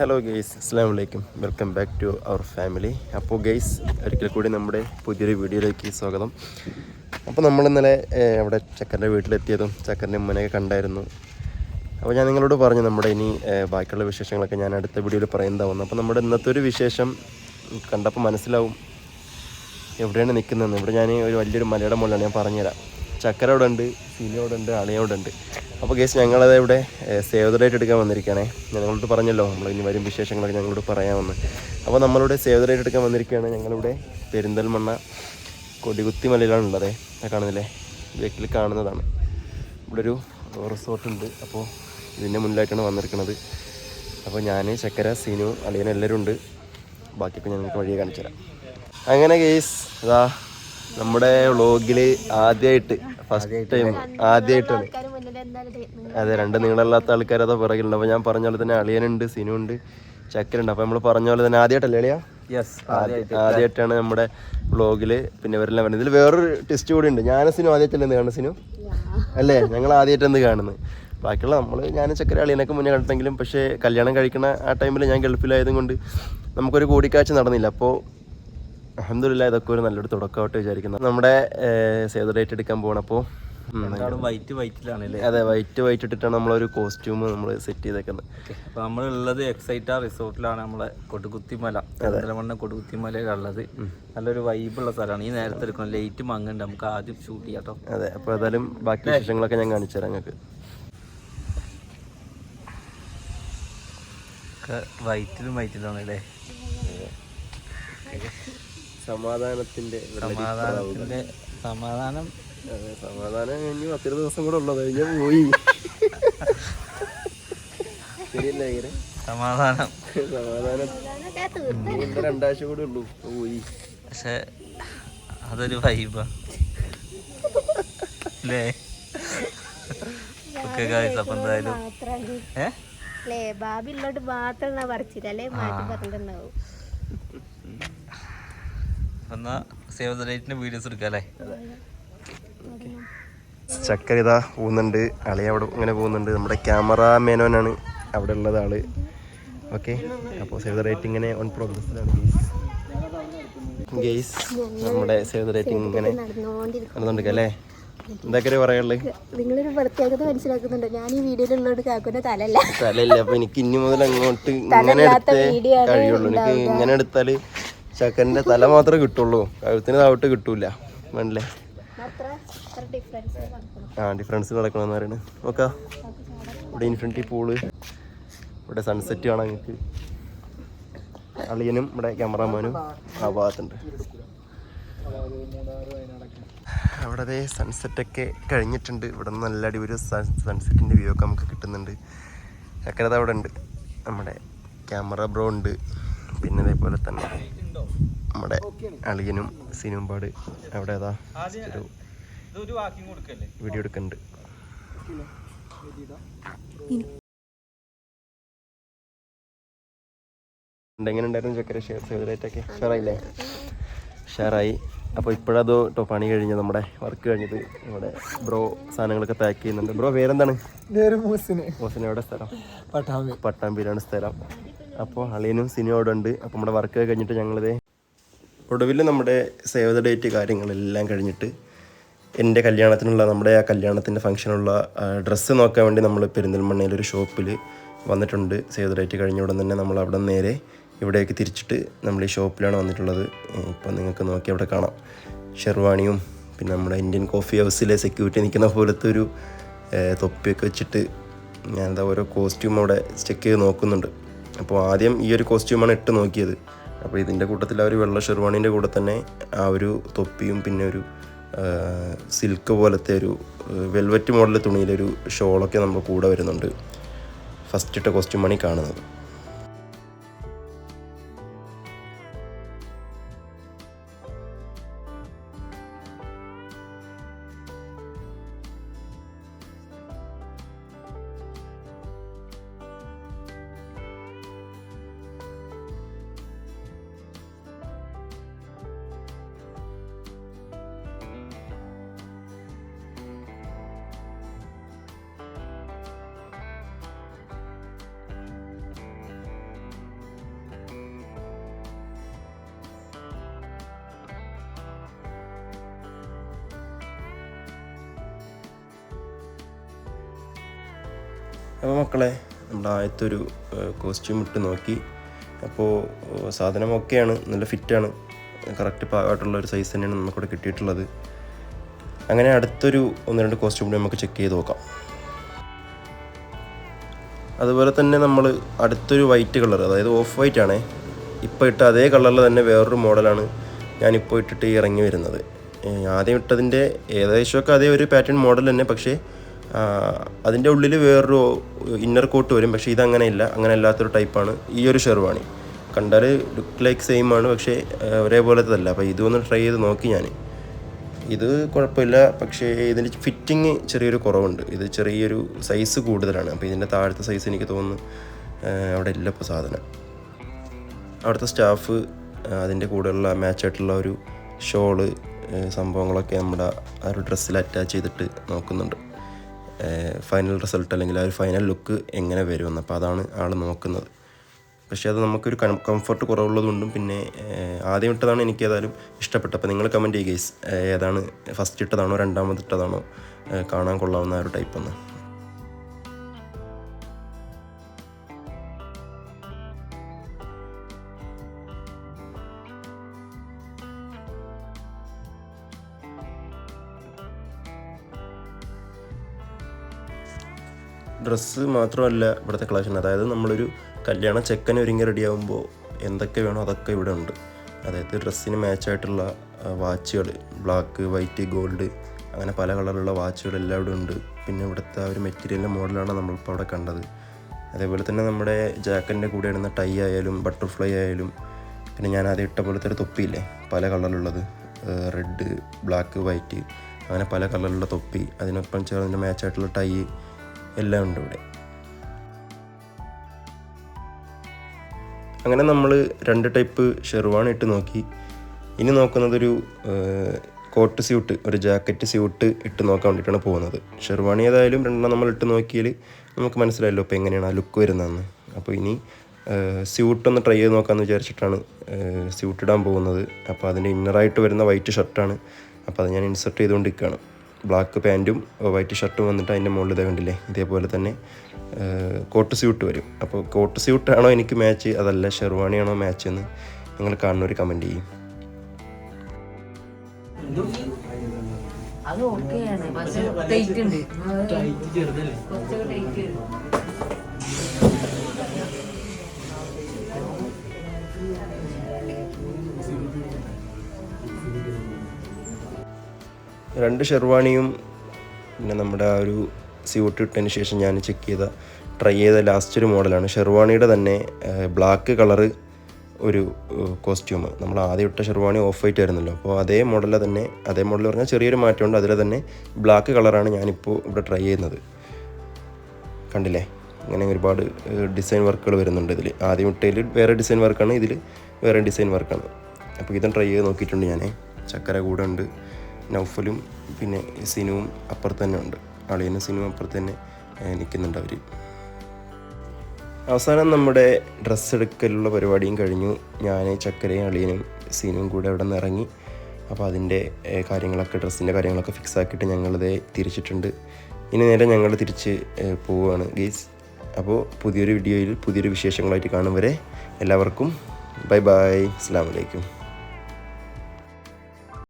Hello guys അസ്സാം വലൈക്കും welcome back to our family അപ്പോൾ ഗെയ്സ് ഒരിക്കൽ കൂടി നമ്മുടെ പുതിയൊരു വീഡിയോയിലേക്ക് സ്വാഗതം. അപ്പോൾ നമ്മൾ ഇന്നലെ അവിടെ ചക്കന്റെ വീട്ടിലെത്തിയതും ചക്കന്റെ ഉമ്മനെയൊക്കെ കണ്ടായിരുന്നു. അപ്പോൾ ഞാൻ നിങ്ങളോട് പറഞ്ഞു നമ്മുടെ ഇനി ബാക്കിയുള്ള വിശേഷങ്ങളൊക്കെ ഞാൻ അടുത്ത വീഡിയോയിൽ പറയുന്നതാവുന്നു അപ്പോൾ നമ്മുടെ ഇന്നത്തെ ഒരു വിശേഷം കണ്ടപ്പോൾ മനസ്സിലാവും എവിടെയാണ് നിൽക്കുന്നതെന്ന്. ഇവിടെ ഞാൻ ഒരു വലിയൊരു മലയുടെ മുകളിലാണ് ഞാൻ പറഞ്ഞുതരാം. ചക്കര അവിടെ ഉണ്ട് സീനി അവിടെ ഉണ്ട് അവിടെ ഉണ്ട് അപ്പോൾ കേസ് ഞങ്ങളത് ഇവിടെ സേവ് ദ ഡേറ്റ് എടുക്കാൻ വന്നിരിക്കുകയാണേ. ഞങ്ങളോട് പറഞ്ഞല്ലോ നമ്മൾ ഇനി വരും വിശേഷങ്ങളൊക്കെ ഞങ്ങളോട് പറയാമെന്ന്. അപ്പോൾ നമ്മളിവിടെ സേവ് ദ ഡേറ്റ് എടുക്കാൻ വന്നിരിക്കുകയാണ്. ഞങ്ങളിവിടെ പെരിന്തൽമണ്ണ കൊടികുത്തി മലയിലാണ് ഉള്ളത് കാണുന്നില്ലേ? വീട്ടിൽ കാണുന്നതാണ്. ഇവിടെ ഒരു റിസോർട്ടുണ്ട് അപ്പോൾ ഇതിന്റെ മുന്നിലായിട്ടാണ് വന്നിരിക്കുന്നത്. അപ്പോൾ ഞാൻ ചക്കര സീനു അളിയൻ എല്ലാവരും ഉണ്ട്. ബാക്കിയൊക്കെ ഞങ്ങൾക്ക് വഴിയെ കാണിച്ചു തരാം. അങ്ങനെ കേസ് ഇതാ നമ്മുടെ വ്ളോഗിൽ ആദ്യമായിട്ട് ഫസ്റ്റ് ടൈം ആദ്യമായിട്ടാണ് ആൾക്കാര് മുന്നിൽ എന്തായാലും ഇത് അതെ രണ്ട് നീളമില്ലാത്ത ആൾക്കാർ അതാ പിറകിലുണ്ട്. അപ്പോൾ ഞാൻ പറഞ്ഞ പോലെ തന്നെ അളിയനുണ്ട് സിനുണ്ട് ചക്കരുണ്ട് അപ്പോൾ നമ്മൾ പറഞ്ഞ പോലെ തന്നെ ആദ്യമായിട്ടല്ലേ അളിയ? യെസ് ആദ്യമായിട്ടാണ് നമ്മുടെ വ്ളോഗിൽ പിന്നെ ഇവരെല്ലാം വരുന്നത്. ഇതിൽ വേറൊരു ടെസ്റ്റ് കൂടി ഉണ്ട്. ഞാൻ സിനു ആദ്യമായിട്ടല്ലേ എന്ത് കാണുന്നത് സിനു? അല്ലേ? ഞങ്ങൾ ആദ്യമായിട്ട് എന്ത് കാണുന്നത് ബാക്കിയുള്ള നമ്മൾ ഞാൻ ചക്കര അളിയനൊക്കെ മുന്നേ കണ്ടെങ്കിലും പക്ഷേ കല്യാണം കഴിക്കുന്ന ആ ടൈമിൽ ഞാൻ ഗൾഫിലായതും കൊണ്ട് നമുക്കൊരു കൂടിക്കാഴ്ച നടന്നില്ല. അപ്പോൾ അഹമ്മദില്ല ഇതൊക്കെ ഒരു നല്ലൊരു തുടക്കമായിട്ട് വിചാരിക്കുന്നത് നമ്മുടെ സേവ് ഡേറ്റ് എടുക്കാൻ പോകണം അപ്പോൾ വൈറ്റ് അതെ. വൈറ്റ് വൈറ്റ് ഇട്ടിട്ടാണ് നമ്മളൊരു കോസ്റ്റ്യൂം നമ്മൾ സെറ്റ് ചെയ്തേക്കുന്നത് അപ്പൊ നമ്മളുള്ളത് എക്സൈറ്റ റിസോർട്ടിലാണ് നമ്മളെ കൊടുകുത്തിമല. പെരിന്തൽമണ്ണ കൊടുകുത്തിമലയിലുള്ളത്. നല്ലൊരു വൈബുള്ള സ്ഥലമാണ്. ഈ നേരത്തെ എടുക്കണം ലൈറ്റ് മങ്ങുണ്ട് നമുക്ക് ആദ്യം ഷൂട്ട് ചെയ്യാം കേട്ടോ അതെ അപ്പോൾ ഏതായാലും ബാക്കി വിശേഷങ്ങളൊക്കെ ഞാൻ കാണിച്ചു തരാം നിങ്ങൾക്ക്. വൈറ്റിലും വൈറ്റിലാണ് അല്ലേ? സമാധാനത്തിന്റെ സമാധാനത്തിന്റെ സമാധാനം അതെ സമാധാനം ഇനി പത്തിരു ദിവസം കൂടെ ഉള്ളത് കഴിഞ്ഞ പോയി. ശരിയല്ലേ ഇങ്ങനെ? സമാധാനം. സമാധാനം. രണ്ടാഴ്ച കൂടെ ഉള്ളൂ പോയി. പക്ഷെ അതൊരു വൈബാ അല്ലേ ഓക്കെ ഗായ്സ് അപ്പം എന്തായാലും ഏ? അല്ലേ ബാബി ഉള്ളോട്ട് മാത്രം പറിച്ചില്ല മാറ്റി പറഞ്ഞിട്ടുണ്ടാവും. എന്നാ സേവ് ദ ഡേറ്റിന്റെ വീഡിയോസ് എടുക്കാം അല്ലേ ചക്കര ഇതാ പോകുന്നുണ്ട്. അളി അവിടെ ഇങ്ങനെ പോകുന്നുണ്ട്. നമ്മുടെ ക്യാമറ മേനോനാണ് അവിടെ ഉള്ളത് ആൾ. ഓക്കെ അപ്പോൾ സേവ് ദ റേറ്റിംഗ് ഇങ്ങനെ ഓൺ പ്രോഗ്രസ്സിലാണ് ഗെയ്സ് നമ്മുടെ സേവ് ദ റേറ്റിംഗ് ഇങ്ങനെ നടന്നുകൊണ്ടിരിക്കും അല്ലേ? എന്തൊക്കെ പറയാനുള്ളത് നിങ്ങളൊരു പ്രത്യേകത മനസ്സിലാക്കുന്നുണ്ടോ? ഞാൻ ഈ വീഡിയോയിലുള്ളോട് കാക്കുന്ന തലല്ല തലല്ല അപ്പൊ എനിക്ക് ഇനി മുതൽ അങ്ങോട്ട് ഇങ്ങനെ എടുത്തേ കഴിയുള്ളൂ. എനിക്ക് ഇങ്ങനെ എടുത്താൽ ചക്കന്റെ തല മാത്രമേ കിട്ടുള്ളൂ. കഴുത്തിന് താവിട്ട് കിട്ടൂല. ഡിഫറൻസ് ആ ഡിഫറൻസ് നടക്കണമെന്ന് പറയുന്നത് നോക്കാം. ഇവിടെ ഇൻഫിനിറ്റി പൂൾ ഇവിടെ സൺസെറ്റ് കാണാൻ ഞങ്ങൾക്ക് അളിയനും ഇവിടെ ക്യാമറാമാനും ആ ഭാഗത്തുണ്ട്. അവിടെ അതേ സൺസെറ്റൊക്കെ കഴിഞ്ഞിട്ടുണ്ട്. ഇവിടെ നിന്ന് നല്ല അടിപൊളി സൺസെറ്റിന്റെ വ്യൂ ഒക്കെ നമുക്ക് കിട്ടുന്നുണ്ട്. ചക്കരത അവിടെ ഉണ്ട്. നമ്മുടെ ക്യാമറ ബ്രോ ഉണ്ട്. പിന്നെ അതേപോലെ തന്നെ നമ്മുടെ അളിയനും സിനുമ്പാട് അവിടെ ഏതാ ഒരു വീഡിയോ എടുക്കുന്നുണ്ട്. എങ്ങനെ ഉണ്ടായിരുന്നു ചക്കര ഷെയർ ഫേവറേറ്റൊക്കെ ഷെയറായില്ലേ ഷെയറായി അപ്പോൾ ഇപ്പോഴതോ കേട്ടോ പണി കഴിഞ്ഞ നമ്മുടെ വർക്ക് കഴിഞ്ഞത് നമ്മുടെ ബ്രോ സാധനങ്ങളൊക്കെ പാക്ക് ചെയ്യുന്നുണ്ട്. ബ്രോ വേറെന്താണ് മോസിന്. എവിടെ സ്ഥലം? പട്ടാമ്പി. പട്ടാമ്പിയിലാണ് സ്ഥലം. അപ്പോൾ അളിയനും സിനിമ അവിടെ ഉണ്ട്. അപ്പോൾ നമ്മുടെ വർക്ക് കഴിഞ്ഞിട്ട് ഞങ്ങളിതേ ഒടുവിൽ നമ്മുടെ സേവ് ദ ഡേറ്റ് കാര്യങ്ങളെല്ലാം കഴിഞ്ഞിട്ട് എന്റെ കല്യാണത്തിനുള്ള നമ്മുടെ ആ കല്യാണത്തിന്റെ ഫംഗ്ഷനുള്ള ഡ്രസ്സ് നോക്കാൻ വേണ്ടി നമ്മൾ പെരിന്തൽമണ്ണയിൽ ഒരു ഷോപ്പിൽ വന്നിട്ടുണ്ട്. സേവ് ദ ഡേറ്റ് കഴിഞ്ഞ ഉടൻ തന്നെ നമ്മൾ അവിടെ നേരെ ഇവിടേക്ക് തിരിച്ചിട്ട് നമ്മൾ ഈ ഷോപ്പിലാണ് വന്നിട്ടുള്ളത്. ഇപ്പം നിങ്ങൾക്ക് നോക്കി അവിടെ കാണാം. ഷെർവാണിയും പിന്നെ നമ്മുടെ ഇന്ത്യൻ കോഫി ഹൗസിലെ സെക്യൂരിറ്റി നിൽക്കുന്ന പോലത്തെ ഒരു തൊപ്പിയൊക്കെ വെച്ചിട്ട് ഞാനെന്താ ഓരോ കോസ്റ്റ്യൂം അവിടെ ചെക്ക് ചെയ്ത് നോക്കുന്നുണ്ട്. അപ്പോൾ ആദ്യം ഈ ഒരു കോസ്റ്റ്യൂമാണ് ഇട്ട് നോക്കിയത്. അപ്പോൾ ഇതിന്റെ കൂട്ടത്തിൽ ആ ഒരു വെള്ള ഷെർവാണീന്റെ കൂടെ തന്നെ ആ ഒരു തൊപ്പിയും പിന്നെ ഒരു സിൽക്ക് പോലത്തെ ഒരു വെൽവെറ്റ് മോഡൽ തുണിയിലൊരു ഷോളൊക്കെ നമ്മൾ കൂടെ വരുന്നുണ്ട്. ഫസ്റ്റ് ഇട്ട കോസ്റ്റ്യൂമാണ് ഈ കാണുന്നത്. അപ്പോൾ മക്കളെ നമ്മുടെ ആദ്യത്തെ ഒരു കോസ്റ്റ്യൂം ഇട്ട് നോക്കി. അപ്പോൾ സാധനം ഓക്കെയാണ് നല്ല ഫിറ്റാണ് കറക്റ്റ് പാകമായിട്ടുള്ള ഒരു സൈസ് തന്നെയാണ് നമുക്കിവിടെ കിട്ടിയിട്ടുള്ളത്. അങ്ങനെ അടുത്തൊരു ഒന്ന് രണ്ട് കോസ്റ്റ്യൂം കൂടി നമുക്ക് ചെക്ക് ചെയ്ത് നോക്കാം. അതുപോലെ തന്നെ നമ്മൾ അടുത്തൊരു വൈറ്റ് കളർ അതായത് ഓഫ് വൈറ്റ് ആണേ. ഇപ്പോൾ ഇട്ട അതേ കളറിൽ തന്നെ വേറൊരു മോഡലാണ് ഞാനിപ്പോൾ ഇട്ടിട്ട് ഇറങ്ങി വരുന്നത്. ആദ്യം ഇട്ടതിന്റെ ഏകദേശമൊക്കെ അതേ ഒരു പാറ്റേൺ മോഡൽ തന്നെ പക്ഷേ അതിന്റെ ഉള്ളിൽ വേറൊരു ഇന്നർ കോട്ട് വരും പക്ഷേ ഇതങ്ങനെ ഇല്ല അങ്ങനെ അല്ലാത്തൊരു ടൈപ്പാണ് ഈ ഒരു ഷെർവാണി. കണ്ടാൽ ലുക്ക് ലൈക്ക് സെയിം ആണ് പക്ഷേ ഒരേപോലത്തതല്ല. അപ്പോൾ ഇതൊന്ന് ട്രൈ ചെയ്ത് നോക്കി ഞാൻ ഇത് കുഴപ്പമില്ല പക്ഷേ ഇതിന്റെ ഫിറ്റിങ് ചെറിയൊരു കുറവുണ്ട്. ഇത് ചെറിയൊരു സൈസ് കൂടുതലാണ്. അപ്പോൾ ഇതിന്റെ താഴത്തെ സൈസ് എനിക്ക് തോന്നുന്നു അവിടെ ഇല്ല ഇപ്പോൾ സാധനം. അവിടുത്തെ സ്റ്റാഫ് അതിന്റെ കൂടെയുള്ള മാച്ചായിട്ടുള്ള ഒരു ഷോൾ സംഭവങ്ങളൊക്കെ നമ്മുടെ ആ ഒരു ഡ്രസ്സിൽ അറ്റാച്ച് ചെയ്തിട്ട് നോക്കുന്നുണ്ട്. ഫൈനൽ റിസൾട്ട് അല്ലെങ്കിൽ ആ ഒരു ഫൈനൽ ലുക്ക് എങ്ങനെ വരുമെന്ന് അപ്പോൾ അതാണ് ആൾ നോക്കുന്നത്. പക്ഷേ അത് നമുക്കൊരു കംഫർട്ട് കുറവുള്ളതുകൊണ്ടും പിന്നെ ആദ്യം ഇട്ടതാണ് എനിക്ക് ഏതായാലും ഇഷ്ടപ്പെട്ടത്. അപ്പോൾ നിങ്ങൾ കമന്റ് ചെയ്യുക ഏതാണ് ഫസ്റ്റ് ഇട്ടതാണോ രണ്ടാമത് ഇട്ടതാണോ കാണാൻ കൊള്ളാവുന്ന ആ ഒരു ടൈപ്പ് എന്ന് ഡ്രസ്സ് മാത്രമല്ല ഇവിടുത്തെ കളക്ഷൻ. അതായത് നമ്മളൊരു കല്യാണ ചെക്കൻ ഒരുങ്ങി റെഡിയാകുമ്പോൾ എന്തൊക്കെ വേണോ അതൊക്കെ ഇവിടെ ഉണ്ട്. അതായത് ഡ്രസ്സിന് മാച്ചായിട്ടുള്ള വാച്ചുകൾ ബ്ലാക്ക് വൈറ്റ് ഗോൾഡ് അങ്ങനെ പല കളറിലുള്ള വാച്ചുകൾ എല്ലാം ഇവിടെ ഉണ്ട്. പിന്നെ ഇവിടുത്തെ ഒരു മെറ്റീരിയലിന്റെ മോഡലാണ് നമ്മളിപ്പോൾ അവിടെ കണ്ടത്. അതേപോലെ തന്നെ നമ്മുടെ ജാക്കറ്റിന്റെ കൂടെ ഇടുന്ന ടൈ ആയാലും ബട്ടർഫ്ലൈ ആയാലും പിന്നെ ഞാൻ ആദ്യം ഇട്ട പോലത്തെ ഒരു തൊപ്പിയില്ലേ പല കളറിലുള്ളത്. റെഡ് ബ്ലാക്ക് വൈറ്റ് അങ്ങനെ പല കളറിലുള്ള തൊപ്പി. അതിനൊപ്പം ചേർന്ന് മാച്ചായിട്ടുള്ള ടൈ എല്ലാം ഉണ്ട് ഇവിടെ. അങ്ങനെ നമ്മൾ രണ്ട് ടൈപ്പ് ഷെർവാണി ഇട്ട് നോക്കി. ഇനി നോക്കുന്നതൊരു കോട്ട് സ്യൂട്ട് ഒരു ജാക്കറ്റ് സ്യൂട്ട് ഇട്ട് നോക്കാൻ വേണ്ടിയിട്ടാണ് പോകുന്നത്. ഷെർവാണി ഏതായാലും രണ്ടെണ്ണം നമ്മൾ ഇട്ട് നോക്കിയാൽ നമുക്ക് മനസ്സിലായല്ലോ ഇപ്പോൾ എങ്ങനെയാണ് ആ ലുക്ക് വരുന്നതെന്ന്. അപ്പോൾ ഇനി സ്യൂട്ടൊന്ന് ട്രൈ ചെയ്ത് നോക്കാമെന്ന് വിചാരിച്ചിട്ടാണ് സ്യൂട്ട് ഇടാൻ പോകുന്നത്. അപ്പോൾ അതിന്റെ ഇന്നറായിട്ട് വരുന്ന വൈറ്റ് ഷർട്ടാണ്. അപ്പോൾ അത് ഞാൻ ഇൻസെർട്ട് ചെയ്തുകൊണ്ടിരിക്കുകയാണ്. ബ്ലാക്ക് പാന്റും വൈറ്റ് ഷർട്ടും വന്നിട്ട് അതിന്റെ മുകളിൽ ഇതേ കണ്ടില്ലേ? ഇതേപോലെ തന്നെ കോട്ട് സ്യൂട്ട് വരും. അപ്പോൾ കോട്ട് സ്യൂട്ടാണോ എനിക്ക് മാച്ച് അതല്ല ഷെർവാണിയാണോ മാച്ച് എന്ന് നിങ്ങൾ കാണുന്ന കാണുന്നവർ കമന്റ് ചെയ്യും. അത് ഓക്കെയാണ് പക്ഷെ ടൈറ്റ് ഉണ്ട്. കുറച്ചൊക്കെ ടൈറ്റ് രണ്ട് ഷെർവാണിയും പിന്നെ നമ്മുടെ ആ ഒരു സ്യൂട്ട് ഇട്ടതിന് ശേഷം ഞാൻ ചെക്ക് ചെയ്ത ട്രൈ ചെയ്ത ലാസ്റ്റ് ഒരു മോഡലാണ് ഷെർവാണിയുടെ തന്നെ ബ്ലാക്ക് കളറ് ഒരു കോസ്റ്റ്യൂം നമ്മൾ ആദ്യം ഇട്ട ഷെർവാണി ഓഫ് വൈറ്റ് ആയിരുന്നല്ലോ. അപ്പോൾ അതേ മോഡലിൽ തന്നെ അതേ മോഡൽ പറഞ്ഞാൽ ചെറിയൊരു മാറ്റമുണ്ട്. അതിൽ തന്നെ ബ്ലാക്ക് കളറാണ് ഞാനിപ്പോൾ ഇവിടെ ട്രൈ ചെയ്യുന്നത്. കണ്ടില്ലേ? അങ്ങനെ ഒരുപാട് ഡിസൈൻ വർക്കുകൾ വരുന്നുണ്ട് ഇതിൽ ആദ്യം ഇട്ടതിൽ വേറെ ഡിസൈൻ വർക്കാണ് ഇതിൽ വേറെ ഡിസൈൻ വർക്കാണ് അപ്പോൾ ഇതും ട്രൈ ചെയ്ത് നോക്കിയിട്ടുണ്ട് ഞാൻ ചക്കര കൂടെ ഉണ്ട്. നൗഫലും പിന്നെ സിനുവും അപ്പുറത്ത് തന്നെ ഉണ്ട്. അളിയനും സിനുവും അപ്പുറത്ത് തന്നെ നിൽക്കുന്നുണ്ട് അവർ അവസാനം നമ്മുടെ ഡ്രസ്സ് എടുക്കലുള്ള പരിപാടിയും കഴിഞ്ഞു. ഞാൻ ചക്കരയും അളിയനും സിനുവും കൂടെ അവിടെ നിന്ന് ഇറങ്ങി. അപ്പോൾ അതിന്റെ കാര്യങ്ങളൊക്കെ ഡ്രസ്സിന്റെ കാര്യങ്ങളൊക്കെ ഫിക്സ് ആക്കിയിട്ട് ഞങ്ങളത് തിരിച്ചിട്ടുണ്ട്. ഇനി നേരെ ഞങ്ങൾ തിരിച്ച് പോവുകയാണ് ഗെയ്സ് അപ്പോൾ പുതിയൊരു വീഡിയോയിൽ പുതിയൊരു വിശേഷങ്ങളായിട്ട് കാണും വരെ. എല്ലാവർക്കും ബൈ ബൈ. അസ്സാം വലൈക്കും